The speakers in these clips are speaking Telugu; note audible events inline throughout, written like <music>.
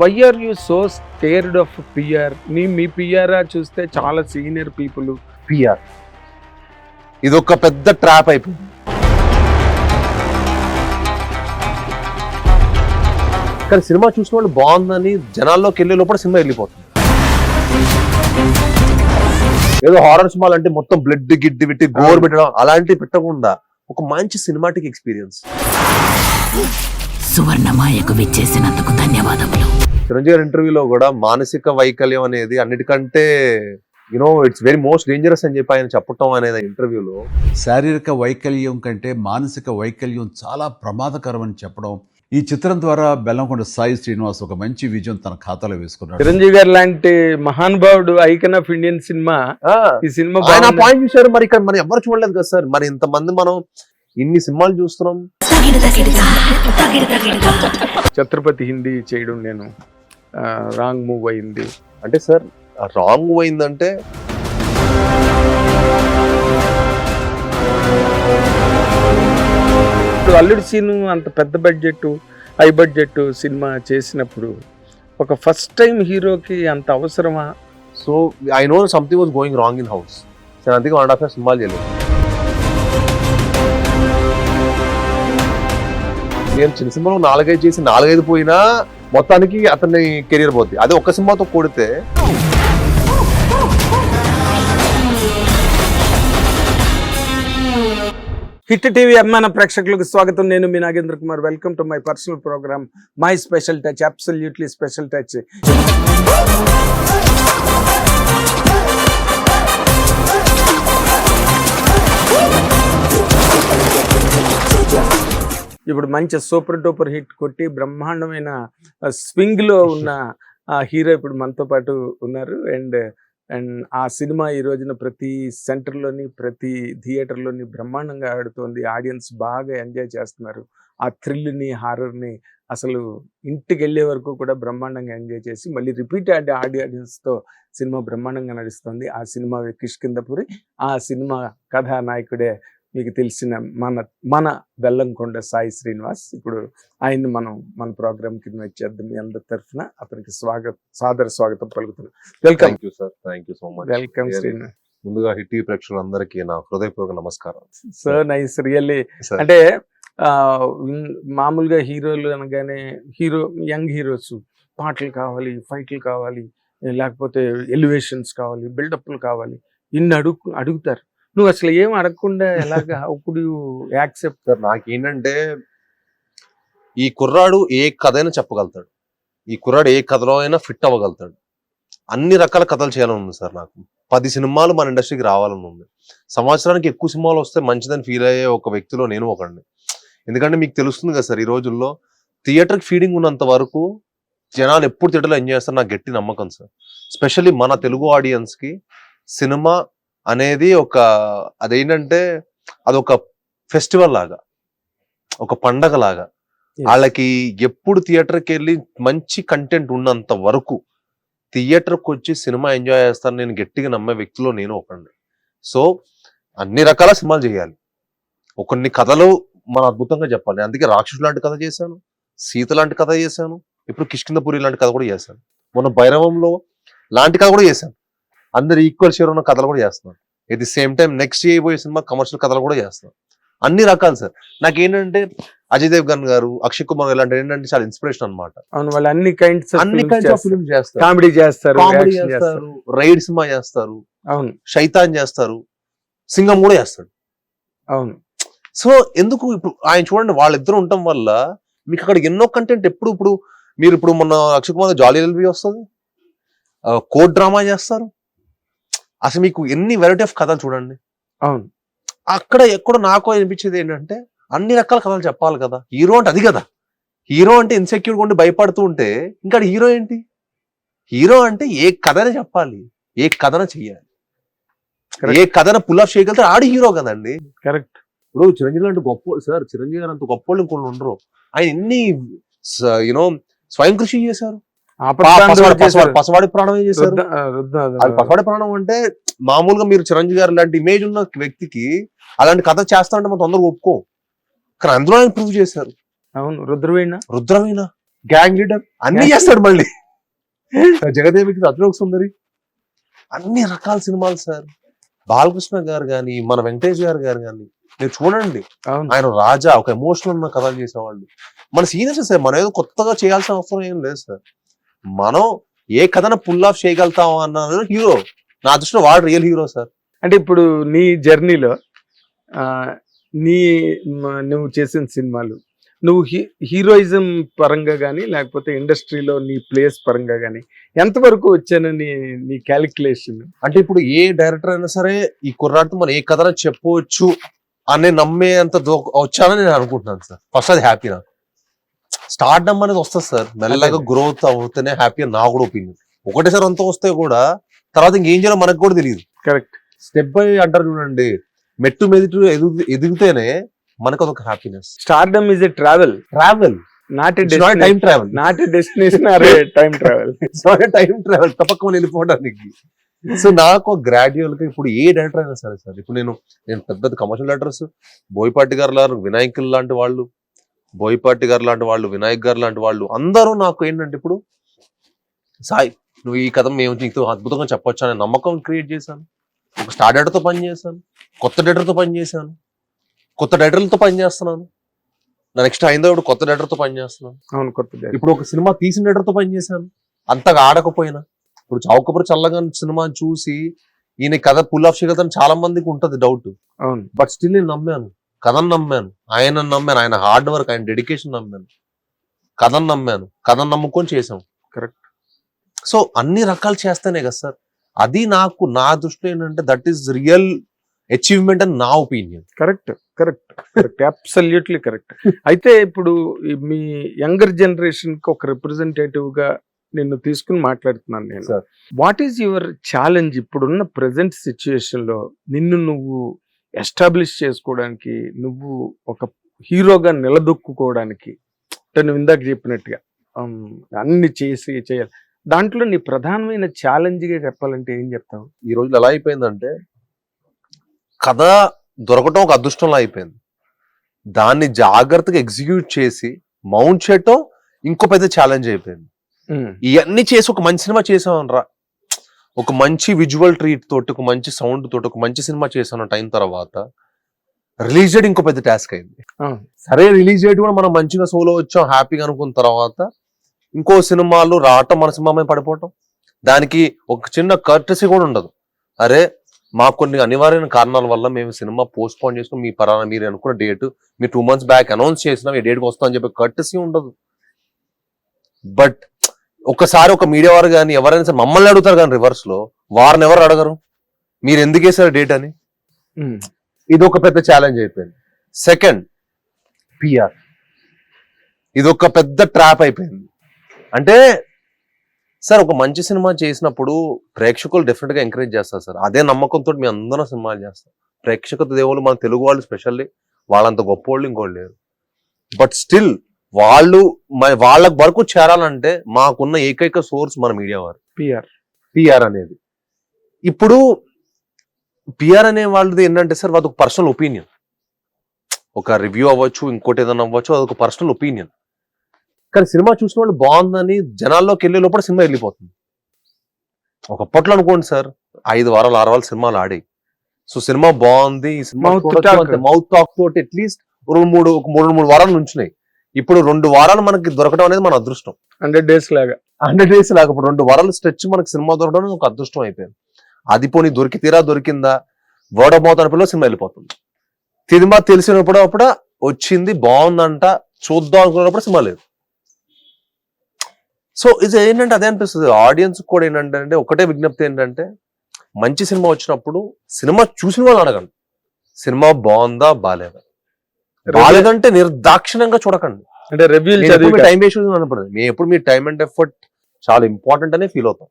Why are you so scared of PR మీ మీ పిఆర్ చూస్తే చాలా సీనియర్ పీపుల్ పిఆర్ ఇది ఒక పెద్ద ట్రాప్ అయిపోయింది. కానీ సినిమా చూసిన వాళ్ళు బాగుందని జనాల్లోకి వెళ్ళే లోపల సినిమా వెళ్ళిపోతుంది. ఏదో హారర్ సినిమాలు అంటే మొత్తం బ్లడ్ గిడ్డి పెట్టి గోర్ పెట్టడం అలాంటివి పెట్టకుండా ఒక మంచి సినిమాటిక్ ఎక్స్పీరియన్స్ సువర్ణమాయకు విచ్చేసినందుకు ధన్యవాదములు. చిరంజీవి ఇంటర్వ్యూలో కూడా మానసిక వైకల్యం అనేది అన్నిటికంటే you know it's very most dangerous అని చెప్పి ఆయన చెప్పటం అనేది ఇంటర్వ్యూలో. శారీరక వైకల్యం కంటే మానసిక వైకల్యం చాలా ప్రమాదకరం అని చెప్పడం ఈ చిత్రం ద్వారా బెల్లంకొండ సాయి శ్రీనివాస్ ఒక మంచి విజయం తన ఖాతాలో వేసుకున్నాడు. చిరంజీవి గారు లాంటి మహానుభావుడు ఐకన్ ఆఫ్ ఇండియన్ సినిమా ఈ సినిమా. పాయింట్ చూశారు మరి ఇక్కడ మనం ఎవరు చూడలేదు కదా సార్? మరి ఇంతమంది మనం ఇన్ని సినిమాలు చూస్తున్నాం. ఛత్రపతి హిందీ చేయడం నేను రాంగ్ మూవ్ అయింది. అంటే సార్ రాంగ్ మూవ్ అయిందంటే ఇప్పుడు అల్లుడి సీను అంత పెద్ద బడ్జెట్ హై బడ్జెట్ సినిమా చేసినప్పుడు ఒక ఫస్ట్ టైం హీరోకి అంత అవసరమా? So I know something was going wrong in house sir అందుకే వన్ అండ్ హాఫ్ సినిమాలు చేయలేదు. నేను చిన్న సినిమాలో నాలుగైదు చేసి నాలుగైదు పోయినా మొత్తానికి అతని కెరీర్ పోద్ది. అదే ఒక్క సినిమాతో కూడితే హిట్ టీవీ అభిమాన ప్రేక్షకులకు స్వాగతం. నేను మీ Nagendra Kumar. Welcome to my personal program my special touch absolutely special touch ఇప్పుడు మంచి సూపర్ డూపర్ హిట్ కొట్టి బ్రహ్మాండమైన స్వింగ్లో ఉన్న ఆ హీరో ఇప్పుడు మనతో పాటు ఉన్నారు. అండ్ అండ్ ఆ సినిమా ఈ రోజున ప్రతి సెంటర్లోని ప్రతి థియేటర్లోని బ్రహ్మాండంగా ఆడుతోంది. ఆడియన్స్ బాగా ఎంజాయ్ చేస్తున్నారు. ఆ థ్రిల్ని హారర్ని అసలు ఇంటికి వెళ్ళే వరకు కూడా బ్రహ్మాండంగా ఎంజాయ్ చేసి మళ్ళీ రిపీట్ ఆడే ఆడియన్స్తో సినిమా బ్రహ్మాండంగా నడుస్తుంది. ఆ సినిమా కిష్కిందపురి ఆ సినిమా కథానాయకుడే మీకు తెలిసిన మన మన బెల్లంకొండ సాయి శ్రీనివాస్. ఇప్పుడు ఆయన్ని మనం మన ప్రోగ్రామ్ కింద వచ్చేద్దాం. మీ అందరి తరఫున అతనికి స్వాగత సాదర స్వాగతం పలుకుతున్నాం. Welcome thank you sir thank you so much welcome Srinivas ముందుగా హిట్ టీవీ ప్రేక్షకులందరికీ నా హృదయపూర్వక నమస్కారం సో నైస్ రియల్లీ. అంటే మామూలుగా హీరోలు అనగానే హీరో యంగ్ హీరోస్ పాటలు కావాలి ఫైట్లు కావాలి లేకపోతే ఎలివేషన్స్ కావాలి బిల్డప్లు కావాలి ఇన్ని అడుగు అడుగుతారు. నువ్వు అసలు ఏం అడగకుండా ఎలాగా ఇప్పుడు యాక్సెప్ట్ సార్ నాకేంటంటే ఈ కుర్రాడు ఏ కథ అయినా చెప్పగలుగుతాడు. ఈ కుర్రాడు ఏ కథలో అయినా ఫిట్ అవ్వగలుగుతాడు. అన్ని రకాల కథలు చేయాలని ఉంది సార్ నాకు. పది సినిమాలు మన ఇండస్ట్రీకి రావాలని ఉంది. సంవత్సరానికి ఎక్కువ సినిమాలు వస్తే మంచిదని ఫీల్ అయ్యే ఒక వ్యక్తిలో నేను ఒకడిని. ఎందుకంటే మీకు తెలుస్తుంది కదా సార్ ఈ రోజుల్లో థియేటర్ ఫీడింగ్ ఉన్నంత వరకు జనాలు ఎప్పుడు థియేటర్లో ఎంజాయ్ చేస్తారు నాకు గట్టి నమ్మకం సార్. స్పెషల్లీ మన తెలుగు ఆడియన్స్కి సినిమా అనేది ఒక అదేంటంటే అదొక ఫెస్టివల్ లాగా ఒక పండగ లాగా. వాళ్ళకి ఎప్పుడు థియేటర్కి వెళ్ళి మంచి కంటెంట్ ఉన్నంత వరకు థియేటర్కి వచ్చి సినిమా ఎంజాయ్ చేస్తాను నేను గట్టిగా నమ్మే వ్యక్తిలో నేను ఒకడిని. సో అన్ని రకాల సినిమాలు చేయాలి. కొన్ని కథలు మనం అద్భుతంగా చెప్పాలి. అందుకే రాక్షసు లాంటి కథ చేశాను సీత లాంటి కథ చేశాను ఇప్పుడు కిష్కిందపురి లాంటి కథ కూడా చేశాను. మొన్న భైరవంలో లాంటి కథ కూడా చేశాను. అందరు ఈక్వల్ షేర్ ఉన్న కథలు కూడా చేస్తున్నాను at the same time next చేయబోయే సినిమా కమర్షియల్ కథలు కూడా చేస్తున్నాను అన్ని రకాలు సార్. నాకేంటంటే అజయ్ దేవ్ గన్ గారు అక్షయ్ కుమార్ ఇలాంటి ఏంటంటే చాలా ఇన్స్పిరేషన్ అన్నమాట. అవును వాళ్ళు అన్ని కైండ్స్ అన్ని films చేస్తారు. కామెడీ చేస్తారు. కామెడీ చేస్తారు రైడ్ సినిమా చేస్తారు అవును. శైతాన్ చేస్తారు సింగం కూడా చేస్తాడు. అవును. సో ఎందుకు ఇప్పుడు ఆయన చూడండి వాళ్ళిద్దరు ఉండటం వల్ల మీకు అక్కడ ఎన్నో కంటెంట్ ఎప్పుడు ఇప్పుడు మీరు ఇప్పుడు మొన్న అక్షయ్ కుమార్ జాలీ ఎల్బీ వస్తుంది కోడ్ డ్రామా చేస్తారు? అసలు మీకు ఎన్ని వెరైటీ ఆఫ్ కథలు చూడండి. అవును. అక్కడ ఎక్కడో నాకు అనిపించేది ఏంటంటే అన్ని రకాల కథలు చెప్పాలి కదా. హీరో అంటే అది కదా. హీరో అంటే ఇన్సెక్యూర్ ఉండి భయపడుతూ ఉంటే ఇంకా హీరో ఏంటి? హీరో అంటే ఏ కథనే చెప్పాలి ఏ కథన చెయ్యాలి. ఏ కథన పుల్ ఆఫ్ చేయగలిగితే ఆడి హీరో కదండి. కరెక్ట్ ఇప్పుడు చిరంజీవి లాంటి గొప్ప సార్ చిరంజీవి గారు అంత గొప్ప వాళ్ళు ఇంకొన్ని ఉండరు. ఆయన ఎన్ని యూనో స్వయం కృషి చేశారు. పసవాడి- ప్రాణం ఏం చేశారు? పసవాడి ప్రాణం అంటే మామూలుగా మీరు చిరంజీవి గారు లాంటి ఇమేజ్ ఉన్న వ్యక్తికి అలాంటి కథ చేస్తా అంటే మనం తొందరగా ఒప్పుకో. కానీ అందులో ఆయన ప్రూవ్ చేశారు. అవును రుద్రవీణ రుద్రవీణ గ్యాంగ్ లీడర్ అన్ని చేస్తాడు మళ్ళీ. <laughs> జగదేవికి అతిలోక సుందరి. అన్ని రకాల సినిమాలు సార్. బాలకృష్ణ గారు కానీ మన వెంకటేష్ గారు గారు కానీ మీరు చూడండి. ఆయన రాజా ఒక ఎమోషనల్ ఉన్న కథలు చేసేవాళ్ళు. మన సీనియర్స్ సార్ మనం ఏదో కొత్తగా చేయాల్సిన అవసరం ఏం లేదు సార్. మనం ఏ కథను పుల్ ఆఫ్ చేయగలుగుతాం అన్న హీరో నా దృష్టిలో వాడు రియల్ హీరో సార్ అంటే ఇప్పుడు నీ జర్నీలో ఆ, నీ నువ్వు చేసిన సినిమాలు నువ్వు హీ- హీరోయిజం పరంగా కానీ లేకపోతే ఇండస్ట్రీలో నీ ప్లేస్ పరంగా కానీ ఎంతవరకు వచ్చానని నీ క్యాలిక్యులేషన్ అంటే ఇప్పుడు ఏ డైరెక్టర్ అయినా సరే ఈ కుర్రాడితో మనం ఏ కథను చెప్పవచ్చు అనే నమ్మే అంత వచ్చానని నేను అనుకుంటున్నాను సార్ ఫస్ట్ అది హ్యాపీ నాకు. స్టార్ట్ అనేది వస్తుంది సార్. మెల్లగా. గ్రోత్ అవుతేనే హ్యాపీ అని నా కూడా ఒపీనియన్ ఒకటేసారి అంతా వస్తే కూడా తర్వాత ఇంకేం చేయాలో మనకు కూడా తెలియదు. కరెక్ట్ స్టెప్ బై అంటారు చూడండి. మెట్టు మెదిటు ఎదుగు ఎదిగితేనే మనకు అదొక happiness stardom is a travel travel not time travel not destination time travel time travel తప్పకుండా వెళ్ళిపోవడానికి. సో నాకు గ్రాడ్యువల్గా ఇప్పుడు ఏ డైరెక్టర్ అయినా సరే సార్ ఇప్పుడు నేను నేను పెద్ద కమర్షియల్ డైరెక్టర్స్ బోయపాటి గారు వినాయకులు లాంటి వాళ్ళు బోయపాటి గారు లాంటి వాళ్ళు వినాయక్ గారు లాంటి వాళ్ళు అందరూ నాకు ఏంటంటే ఇప్పుడు సాయి నువ్వు ఈ కథ మేము నీకు అద్భుతంగా చెప్పొచ్చు అనే నమ్మకం క్రియేట్ చేశాను. ఒక స్టార్ డైరెక్టర్తో పని చేశాను. కొత్త డైరెక్టర్తో పని చేశాను. కొత్త డైరెక్టర్లతో పని చేస్తున్నాను. నా నెక్స్ట్ అయిందో ఇప్పుడు కొత్త డైరెక్టర్తో పని చేస్తున్నాను. అవును కొత్త ఇప్పుడు ఒక సినిమా తీసిన డైరెక్టర్తో పని చేశాను. అంతగా ఆడకపోయినా. ఇప్పుడు చౌకపుర చల్లగా సినిమా చూసి ఈయన కథ పుల్ ఆఫ్ చేయగలుగుతాను చాలా మందికి ఉంటది డౌట్ అవును. బట్ స్టిల్ నేను నమ్మాను. కథను నమ్మాను. ఆయన నమ్మాను. ఆయన హార్డ్ వర్క్ ఆయన డెడికేషన్ నమ్మాను. కథను నమ్మాను. కథను నమ్ముకొని చేసాం Correct. సో అన్ని రకాలు చేస్తేనే కదా సార్. అది నాకు నా దృష్టిలో ఏంటంటే దట్ ఈస్ రియల్ అచీవ్మెంట్ అని నా opinion correct correct correct absolutely correct అయితే ఇప్పుడు మీ యంగర్ జనరేషన్కి ఒక రిప్రజెంటేటివ్గా నిన్ను తీసుకుని మాట్లాడుతున్నాను నేను. వాట్ ఈస్ యువర్ ఛాలెంజ్ ఇప్పుడున్న ప్రజెంట్ సిచ్యుయేషన్లో? నిన్ను నువ్వు ఎస్టాబ్లిష్ చేసుకోవడానికి నువ్వు ఒక హీరోగా నిలదొక్కుకోవడానికి అంటే నువ్వు ఇందాక చెప్పినట్టుగా అన్ని చేసి చేయాలి. దాంట్లో నీ ప్రధానమైన ఛాలెంజ్గా చెప్పాలంటే ఏం చెప్తావు? ఈ రోజులు ఎలా అయిపోయిందంటే కథ దొరకటం ఒక అదృష్టంలా అయిపోయింది. దాన్ని జాగ్రత్తగా ఎగ్జిక్యూట్ చేసి మౌంట్ చేయటం ఇంకో పెద్ద ఛాలెంజ్ అయిపోయింది. ఇవన్నీ చేసి ఒక మంచి సినిమా చేసాం రా ఒక మంచి విజువల్ ట్రీట్ తోటి ఒక మంచి సౌండ్ తోటి ఒక మంచి సినిమా చేసాను టైం తర్వాత రిలీజ్ చేయడం ఇంకో పెద్ద టాస్క్ అయింది. సరే రిలీజ్ చేయడం కూడా మనం మంచిగా సోలో వచ్చాం హ్యాపీగా అనుకున్న తర్వాత ఇంకో సినిమాలు రావటం మన సినిమా మీద పడిపోవటం. దానికి ఒక చిన్న కర్టసీ కూడా ఉండదు. అరే మాకు కొన్ని అనివార్యమైన కారణాల వల్ల మేము సినిమా పోస్ట్ పోన్ చేసుకుని మీ పరాన మీరు అనుకున్న డేట్ మీరు టూ మంత్స్ బ్యాక్ అనౌన్స్ చేసినాం ఈ డేట్కి వస్తాం అని చెప్పి కర్టసీ ఉండదు. బట్ ఒకసారి ఒక మీడియా వారు కానీ ఎవరైనా సరే మమ్మల్ని అడుగుతారు కానీ రివర్స్లో వారిని ఎవరు అడగరు? మీరు ఎందుకు వేసారు డేట్ అని ఉమ్, ఇది ఒక పెద్ద ఛాలెంజ్ అయిపోయింది. సెకండ్ పిఆర్ ఇది ఒక పెద్ద ట్రాప్ అయిపోయింది. అంటే సార్ ఒక మంచి సినిమా చేసినప్పుడు ప్రేక్షకులు డెఫినెట్గా ఎంకరేజ్ చేస్తారు సార్. అదే నమ్మకంతో మీ అందరం సినిమాలు చేస్తాం. ప్రేక్షక దేవులు మన తెలుగు వాళ్ళు స్పెషల్లీ వాళ్ళంత గొప్ప వాళ్ళు ఇంకోళ్ళు లేరు. బట్ స్టిల్ వాళ్ళు వాళ్ళ వరకు చేరాలంటే మాకున్న ఏకైక సోర్స్ మన మీడియా వారు. పిఆర్ పిఆర్ అనేది. ఇప్పుడు పిఆర్ అనే వాళ్ళది ఏంటంటే సార్ అది ఒక పర్సనల్ ఒపీనియన్ ఒక రివ్యూ అవ్వచ్చు ఇంకోటి ఏదైనా అవ్వచ్చు అదొక పర్సనల్ ఒపీనియన్ కానీ సినిమా చూసిన వాళ్ళు బాగుందని జనాల్లోకి వెళ్ళే లోపల సినిమా వెళ్ళిపోతుంది. ఒకప్పట్లో అనుకోండి సార్ ఐదు వారాలు ఆరు వారాలు సినిమాలు ఆడి సో సినిమా బాగుంది ఈ సినిమా. మౌత్ టాక్ తోటి అట్లీస్ట్ రెండు మూడు మూడు మూడు వారాలు నుంచున్నాయి. ఇప్పుడు రెండు వారాలు మనకి దొరకడం అనేది మన అదృష్టం. హండ్రెడ్ డేస్ లాగా. హండ్రెడ్ డేస్ లేకపోతే రెండు వారాలు స్ట్రెచ్ మనకి సినిమా దొరకడం అనేది ఒక అదృష్టం అయిపోయింది. అది పోనీ దొరికి తీరా దొరికిందా? వర్డ్ ఆఫ్ మౌత్ అనిపిలో సినిమా వెళ్ళిపోతుంది. సినిమా తెలిసినప్పుడు అప్పుడు వచ్చింది బాగుందంట చూద్దాం అనుకున్నప్పుడు సినిమా లేదు. సో ఇది ఏంటంటే అదే అనిపిస్తుంది. ఆడియన్స్ కూడా ఏంటంటే అంటే ఒకటే విజ్ఞప్తి ఏంటంటే మంచి సినిమా వచ్చినప్పుడు సినిమా చూసిన వాళ్ళు అడగండి. సినిమా బాగుందా బాగాలేదా బాగాలేదంటే నిర్దాక్షిణ్యంగా చూడకండి. అంటే రివ్యూలు ఎప్పుడు చదివి టైం వేస్ట్ అనపడదు మేము ఎప్పుడు మీ టైం అండ్ ఎఫర్ట్ చాలా ఇంపార్టెంట్ అనే ఫీల్ అవుతాం.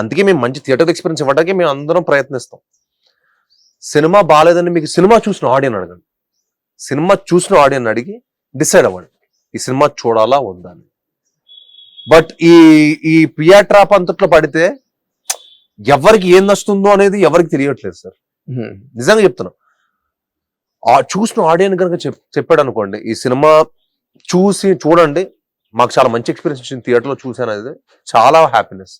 అందుకే మేము మంచి థియేటర్ ఎక్స్పీరియన్స్ ఇవ్వడానికి మేము అందరం ప్రయత్నిస్తాం. సినిమా బాగాలేదని మీకు సినిమా చూసిన ఆడియన్ అడగండి. సినిమా చూసిన ఆడియన్ అడిగి డిసైడ్ అవ్వండి. ఈ సినిమా చూడాలా వద్దా అని. బట్ ఈ ఈ పియా ట్రాప్ అంతట్లో పడితే ఎవరికి ఏం నచ్చుతుందో అనేది ఎవరికి తెలియట్లేదు సార్ నిజంగా చెప్తున్నా. ఆ చూసిన ఆడియన్ కనుక చెప్ చెప్పాడు అనుకోండి ఈ సినిమా చూసి చూడండి మాకు చాలా మంచి ఎక్స్పీరియన్స్ వచ్చింది థియేటర్లో చూసాను అది. చాలా హ్యాపీనెస్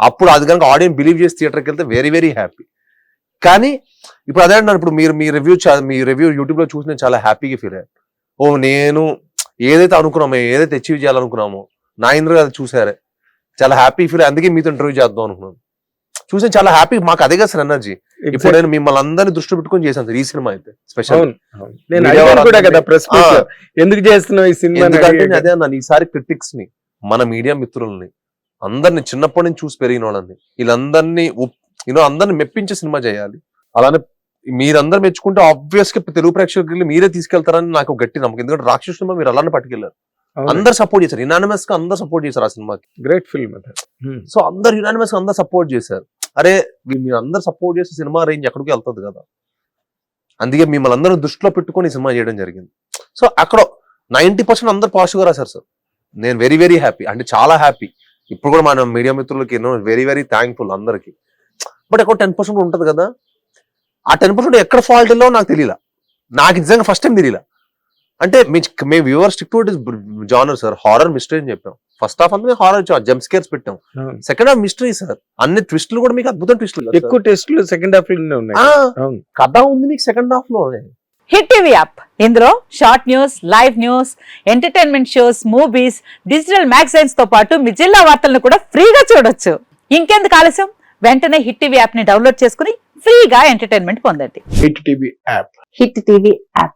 అప్పుడు అది కనుక ఆడియన్ బిలీవ్ చేసి థియేటర్కి వెళ్తే వెరీ వెరీ హ్యాపీ కానీ ఇప్పుడు అదే అంటున్నాను ఇప్పుడు మీరు మీ రివ్యూ మీ రివ్యూ యూట్యూబ్లో చూసి నేను చాలా హ్యాపీగా ఫీల్ అయ్యాను. ఓ నేను ఏదైతే అనుకున్నామో ఏదైతే అచీవ్ చేయాలనుకున్నామో నా ఇంద్ర అది చూసారే చాలా హ్యాపీ ఫీల్ అందుకే మీతో ఇంటర్వ్యూ చేద్దాం అనుకున్నాను. చూసి చాలా హ్యాపీ మాకు అదే కదా సార్ ఎనర్జీ ఇప్పుడు నేను మిమ్మల్ని అందరినీ దృష్టి పెట్టుకొని చేశాను ఈ సినిమా అయితే స్పెషల్. నేను కూడా కదా ప్రెస్. ఎందుకు చేస్తున్నావు ఈ సినిమా ఎందుకంటే అదే అన్నాను ఈసారి క్రిటిక్స్ని మన మీడియా మిత్రుల్ని అందరిని చిన్నప్పటి నుంచి చూసి పెరిగిన వాళ్ళని వీళ్ళందరినీ యూనో అందరిని మెప్పించే సినిమా చేయాలి. అలానే మీరందరూ మెచ్చుకుంటే ఆబ్వియస్గా తెలుగు ప్రేక్షకులు మీరే తీసుకెళ్తారని నాకు గట్టి నమ్మకం. ఎందుకంటే రాక్షసు సినిమా మీరు అలానే పట్టుకెళ్ళారు అందరు సపోర్ట్ చేశారు. ఇనానిమస్గా అందరు సపోర్ట్ చేశారు ఆ సినిమాకి. గ్రేట్ ఫిల్మ్ సో అందరు యునానిమస్ అందరు సపోర్ట్ చేశారు. అరే మీరు అందరు సపోర్ట్ చేస్తే సినిమా రేంజ్ ఎక్కడికి వెళ్తుంది కదా. అందుకే మిమ్మల్ని అందరూ దృష్టిలో పెట్టుకొని ఈ సినిమా చేయడం జరిగింది. సో అక్కడ నైన్టీ పర్సెంట్ అందరు పాజిటివ్గా రాశారు సార్ నేను వెరీ వెరీ హ్యాపీ అంటే చాలా హ్యాపీ ఇప్పుడు కూడా మన మీడియా మిత్రులకి ఎన్నో వెరీ వెరీ థ్యాంక్ఫుల్ అందరికి. బట్ ఎక్కడ టెన్ పర్సెంట్ ఉంటుంది కదా. ఆ టెన్ పర్సెంట్ ఎక్కడ ఫాల్ట్లో నాకు తెలియలా. నాకు నిజంగా ఫస్ట్ టైం తెలియలా. అంటే మీ మేము viewer stick to genre sir horror mystery అని చెప్పాం. ఫస్ట్ హాఫ్ అంతా హారర్ జంప్ స్కేర్స్ పెట్టాం. సెకండ్ హాఫ్ మిస్టరీ సార్ అన్ని ట్విస్టులు కూడా మీకు అద్భుతం ట్విస్టులు ఎక్కువ టెస్ట్లు సెకండ్ హాఫ్ ఉన్నాయి. కథ ఉంది మీకు సెకండ్ హాఫ్లో హిట్ టీవీ యాప్ ఇందులో short news live news entertainment shows movies digital మ్యాగజైన్స్తో పాటు మీ జిల్లా వార్తలను కూడా ఫ్రీగా చూడొచ్చు. ఇంకెందుకు ఆలస్యం? వెంటనే హిట్ టీవీ యాప్ని డౌన్లోడ్ చేసుకుని ఫ్రీగా ఎంటర్టైన్మెంట్ పొందండి. Hit TV app Hit TV app